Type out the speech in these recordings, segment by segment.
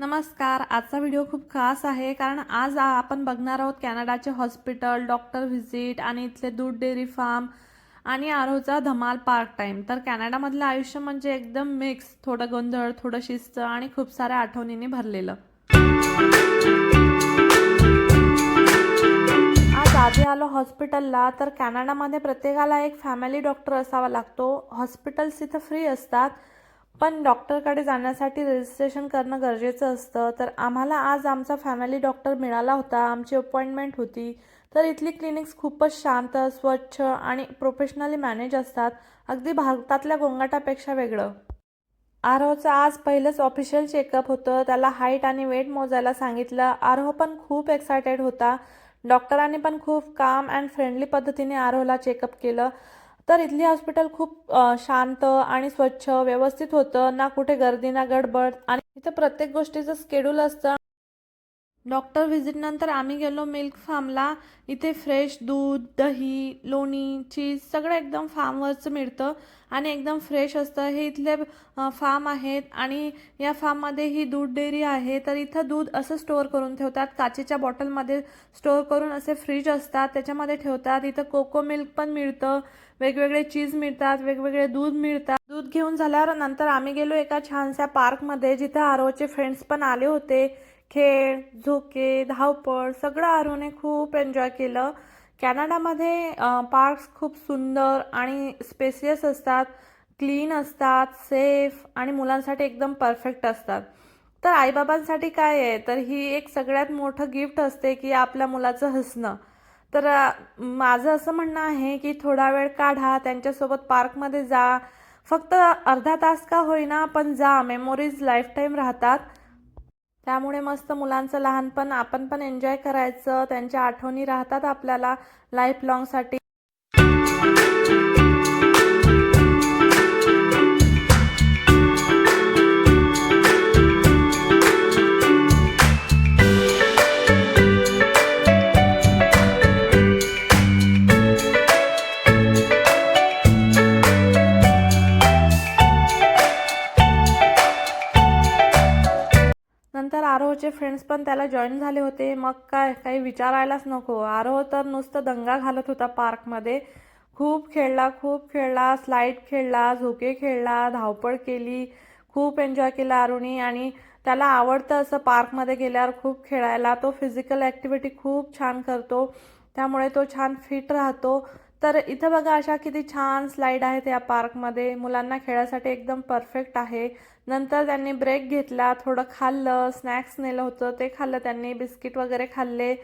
नमस्कार आजचा व्हिडिओ खूप खास आहे कारण आज आपण बघणार आहोत कॅनडाचे हॉस्पिटल डॉक्टर व्हिजिट आणि इथले दूध डेअरी फार्म आणि आरोचा धमाल पार्क टाईम तर कॅनडामधलं आयुष्य म्हणजे एकदम मिक्स थोडं गोंधळ थोडं शिस्त आणि खूप साऱ्या आठवणींनी भरलेलं. आज आधी आलो हॉस्पिटलला तर कॅनडामध्ये प्रत्येकाला एक फॅमिली डॉक्टर असावा लागतो. हॉस्पिटल्स इथं फ्री असतात. पण डॉक्टरकडे जाण्यासाठी रजिस्ट्रेशन करणं गरजेचं असतं. तर आम्हाला आज आमचा फॅमिली डॉक्टर मिळाला होता. आमची अपॉइंटमेंट होती. तर इथली क्लिनिक्स खूपच शांत स्वच्छ आणि प्रोफेशनली मॅनेज असतात. अगदी भारतातल्या गोंगाटापेक्षा वेगळं. आरोहचं आज पहिलंच ऑफिशियल चेकअप होतं. त्याला हाईट आणि वेट मोजायला सांगितलं. आरोह पण खूप एक्सायटेड होता. डॉक्टरांनी पण खूप काम अँड फ्रेंडली पद्धतीने आरोहला चेकअप केलं. तर इथली हॉस्पिटल खूप शांत आणि स्वच्छ व्यवस्थित होतं. ना कुठे गर्दी ना गडबड. आणि इथं प्रत्येक गोष्टीचं स्केड्यूल असतं. डॉक्टर व्हिजिटनंतर आम्ही गेलो मिल्क फार्मला. इथे फ्रेश दूध दही लोणी चीज सगळं एकदम फार्मवरचं मिळतं आणि एकदम फ्रेश असतं. हे इथले फार्म आहेत आणि या फार्ममध्ये ही दूध डेअरी आहे. तर इथं दूध असं स्टोअर करून ठेवतात. काचेच्या बॉटलमध्ये स्टोअर करून असे फ्रीज असतात. त्याच्यामध्ये ठेवतात. इथं कोको मिल्क पण मिळतं. वेगवेगळे चीज मिळतात. वेगवेगळे दूध मिळतात. दूध घेऊन झाल्यावर नंतर आम्ही गेलो एका छानशा पार्कमध्ये जिथं आरोचे फ्रेंड्स पण आले होते. खेळ झोके धावपळ सगळं आरोने खूप एन्जॉय केलं. कॅनडामध्ये पार्क्स खूप सुंदर आणि स्पेसियस असतात क्लीन असतात सेफ आणि मुलांसाठी एकदम परफेक्ट असतात. तर आईबाबांसाठी काय आहे? तर ही एक सगळ्यात मोठं गिफ्ट असते की आपल्या मुलाचं हसणं. तर माझं असं म्हणणं आहे की थोडा वेळ काढा त्यांच्यासोबत पार्कमध्ये जा. फक्त अर्धा तास का होईना पण जा. मेमोरीज लाईफटाईम राहतात. त्यामुळे मस्त मुलांचं लहानपण आपण पण एन्जॉय करायचं त्यांच्या आठवणी राहतात आपल्याला लाईफ लॉंगसाठी आरोहचे फ्रेंड्स पण त्याला जॉईन झाले होते. मग काय काही विचारायलाच नको. आरोह तर नुसतं दंगा घालत होता पार्कमध्ये खूप खेळला खूप खेळला स्लाईड खेळला झोके खेळला धावपळ केली. खूप एन्जॉय केला आरुणी आणि त्याला आवडतं असं पार्कमध्ये गेल्यावर खूप खेळायला. तो फिजिकल ॲक्टिव्हिटी खूप छान करतो. त्यामुळे तो छान फिट राहतो. तर इथं बघा अशा किती छान स्लाईड आहेत या पार्कमध्ये मुलांना खेळासाठी एकदम परफेक्ट आहे. नंतर त्यांनी ब्रेक घेतला थोडं खाल्लं स्नॅक्स नेलं होतं ते खाल्लं त्यांनी बिस्किट वगैरे खाल्ले.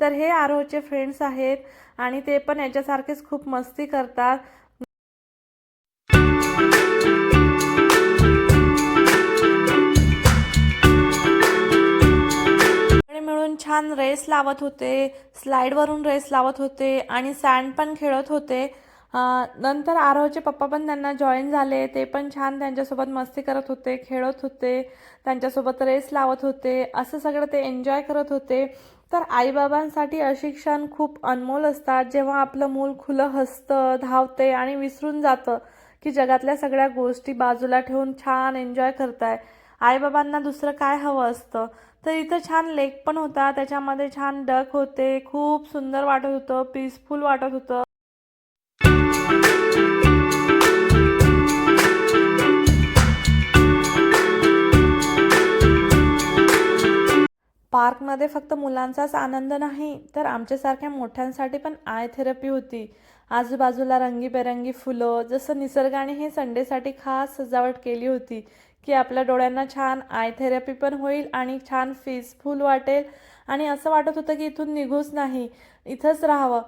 तर हे आरोहचे फ्रेंड्स आहेत आणि ते पण याच्यासारखेच खूप मस्ती करतात. छान रेस लावत होते स्लाईडवरून रेस लावत होते आणि सँड पण खेळत होते. नंतर आरोहचे पप्पा पण त्यांना जॉईन झाले ते पण छान त्यांच्यासोबत मस्ती करत होते खेळत होते त्यांच्यासोबत रेस लावत होते असं सगळं ते एन्जॉय करत होते. तर आईबाबांसाठी अशी क्षण खूप अनमोल असतात जेव्हा आपलं मूल खुलं हसतं धावते आणि विसरून जातं की जगातल्या सगळ्या गोष्टी बाजूला ठेवून छान एन्जॉय करताय. आईबाबांना दुसरं काय हवं असतं? तर इथं छान लेक पण होता. त्याच्यामध्ये छान डक होते. खूप सुंदर वाटत होतं. पीसफुल वाटत होतं. पार्कमध्ये फक्त मुलांचाच आनंद नाही तर आमच्यासारख्या मोठ्यांसाठी पण आय थेरपी होती. आजूबाजूला रंगीबेरंगी फुलं जसं निसर्गाने हे संडेसाठी खास सजावट केली होती. की आपल्या डोळ्यांना छान आय थेरपी पण होईल आणि छान पीसफुल वाटेल. आणि असं वाटत होतं की इथून निघूच नाही. इथंच राहावं.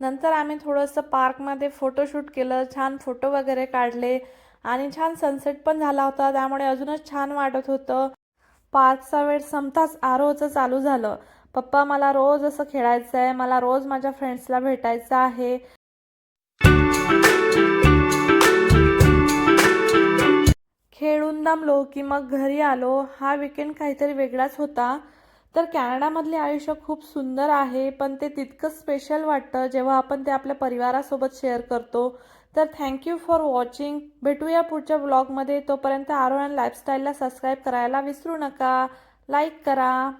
नंतर आम्ही थोडंसं पार्कमध्ये फोटोशूट केलं छान फोटो वगैरे काढले आणि छान सनसेट पण झाला होता. त्यामुळे अजूनच छान वाटत होतं. पार्कचा वेळ संपताच आरोचं चालू झालं. पप्पा मला रोज असं खेळायचं आहे मला रोज माझ्या फ्रेंड्सला भेटायचं आहे. खेळून दमलो की मग घरी आलो. हा विकेंड काहीतरी वेगळाच होता. तर कॅनडामधले आयुष्य खूप सुंदर आहे पण ते तितकंच स्पेशल वाटतं जेव्हा आपण ते आपल्या परिवारासोबत शेअर करतो. तर थँक्यू फॉर वॉचिंग भेटूया पुढच्या ब्लॉगमध्ये तोपर्यंत आरोहण लाईफस्टाईलला सबस्क्राईब करायला विसरू नका. लाईक करा.